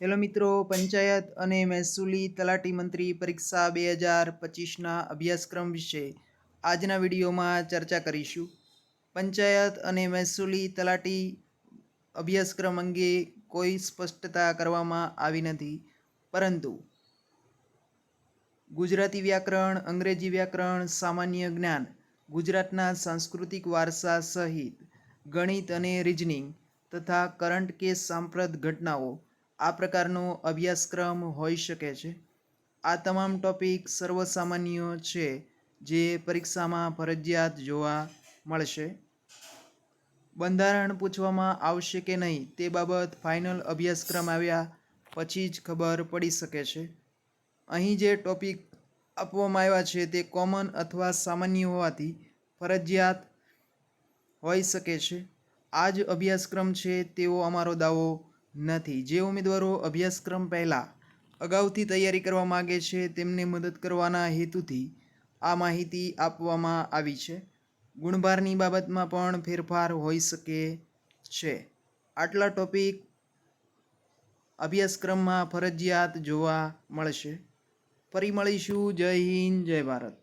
Hello મિત્રો, પંચાયત અને મહેસૂલી તલાટી મંત્રી પરીક્ષા બે હજાર પચીસના અભ્યાસક્રમ વિશે આજના વિડીયોમાં ચર્ચા કરીશું. પંચાયત અને મહેસૂલી તલાટી અભ્યાસક્રમ અંગે કોઈ સ્પષ્ટતા કરવામાં આવી નથી, પરંતુ ગુજરાતી વ્યાકરણ, અંગ્રેજી વ્યાકરણ, સામાન્ય જ્ઞાન, ગુજરાતના સાંસ્કૃતિક વારસા સહિત ગણિત અને રિઝનિંગ તથા કરંટ કે સાંપ્રત ઘટનાઓ આ પ્રકારનો અભ્યાસક્રમ હોઈ શકે છે. આ તમામ ટોપિક સર્વસામાન્ય છે જે પરીક્ષામાં ફરજિયાત જોવા મળશે. બંધારણ પૂછવામાં આવશે કે નહીં તે બાબત ફાઇનલ અભ્યાસક્રમ આવ્યા પછી જ ખબર પડી શકે છે. અહીં જે ટોપિક આપવામાં આવ્યા છે તે કોમન અથવા સામાન્ય હોવાથી ફરજિયાત હોઈ શકે છે. આ જ અભ્યાસક્રમ છે તેવો અમારો દાવો નથી. જે ઉમેદવારો અભ્યાસક્રમ પહેલાં અગાઉથી તૈયારી કરવા માગે છે, તેમને મદદ કરવાના હેતુથી આ માહિતી આપવામાં આવી છે. ગુણભારની બાબતમાં પણ ફેરફાર હોઈ શકે છે. આટલા ટોપિક અભ્યાસક્રમમાં ફરજિયાત જોવા મળશે. ફરી મળીશું. જય હિન્દ, જય ભારત.